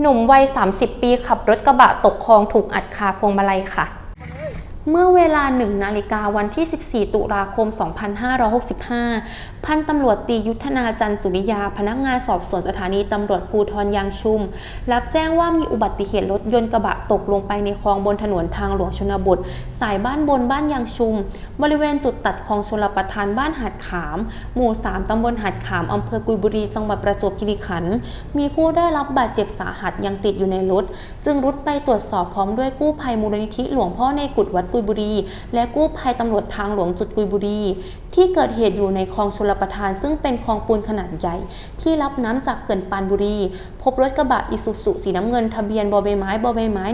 หนุ่มวัย 30 ปีขับรถกระบะตกคลองถูกอัดคาพวงมาลัยค่ะ เมื่อเวลา1นาฬิกาวันที่ 14 ตุลาคม 2565 พันตำรวจตียุทธนาจันทร์สุริยา พนักงานสอบสวนสถานีตำรวจภูธรยางชุม รับแจ้งว่ามีอุบัติเหตุรถยนต์กระบะตกลงไปในคลองบนถนนทางหลวงชนบท สายบ้านบนบ้านยางชุม บริเวณจุดตัดคลองชลประทานบ้านหาดขาม หมู่ 3 ตำบลหาดขาม อำเภอกุยบุรี จังหวัดประจวบคีรีขันธ์มีผู้ได้รับบาดเจ็บสาหัสยังติดอยู่ในรถ จึงรุดไปตรวจสอบพร้อมด้วยกู้ภัยมูลนิธิหลวงพ่อในกุฎวัดกุยยบุรี และกู้ภัยตำรวจทางหลวงจุดกุยบุรี ที่เกิดเหตุอยู่ในคลองชลประทาน ซึ่งเป็นคลองปูนขนาดใหญ่ ที่รับน้ำจากเขื่อนปานบุรี พบรถกระบะอิสุสุสีน้ำเงินทะเบียนบอใบไม้บอใบไม้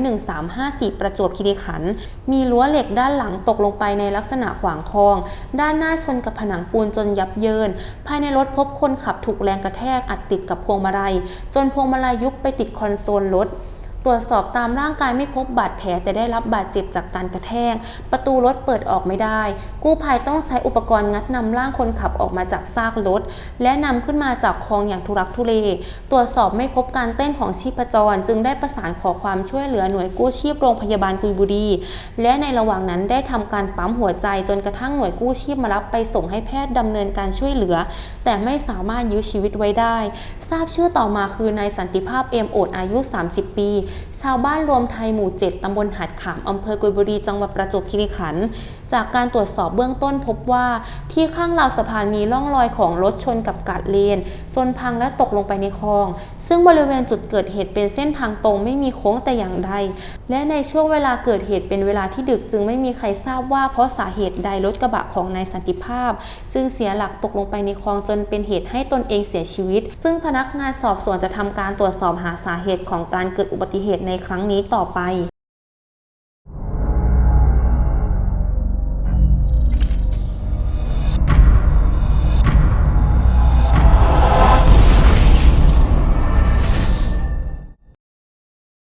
1354 ประจวบคีรีขันธ์มีรั้วเหล็กด้านหลังตกลงไปในลักษณะขวางคลอง ด้านหน้าชนกับผนังปูนจนยับเยิน ภายในรถพบคนขับถูกแรงกระแทกอัดติดกับพวงมาลัย จนพวงมาลัยยุบไปติดคอนโซลรถ ตรวจสอบตามร่างกายไม่พบบาดแผลแต่ได้รับบาดเจ็บจากการกระแทก ประตูรถเปิดออกไม่ได้ กู้ภัยต้องใช้อุปกรณ์งัดนำร่างคนขับออกมาจากซากรถ และนำขึ้นมาจากคลองอย่างทุรักทุเล ตรวจสอบไม่พบการเต้นของชีพจร จึงได้ประสานขอความช่วยเหลือหน่วยกู้ชีพโรงพยาบาลกุยบุรี และในระหว่างนั้นได้ทำการปั๊มหัวใจจนกระทั่งหน่วยกู้ชีพมารับไปส่งให้แพทย์ดำเนินการช่วยเหลือ แต่ไม่สามารถยื้อชีวิตไว้ได้ ทราบชื่อต่อมาคือนายสันติภาพเอมโอดอายุ 30 ปีชาวบ้านรวมไทยหมู่ 7 ตำบลหาดขาม อำเภอกุยบุรี จังหวัดประจวบคีรีขันธ์จากการตรวจสอบเบื้องต้นพบว่าที่ข้างราวสะพานมีร่องรอยของรถชนกับกาดเลน จนพังและตกลงไปในคลอง ซึ่งบริเวณจุดเกิดเหตุเป็นเส้นทางตรงไม่มีโค้งแต่อย่างใด และในช่วงเวลาเกิดเหตุเป็นเวลาที่ดึกจึงไม่มีใครทราบว่าเพราะสาเหตุใดรถกระบะของนายสันติภาพ จึงเสียหลักตกลงไปในคลองจนเป็นเหตุให้ตนเองเสียชีวิต ซึ่งพนักงานสอบสวนจะทำการตรวจสอบหาสาเหตุของการเกิดอุบัติเหตุในครั้งนี้ต่อไป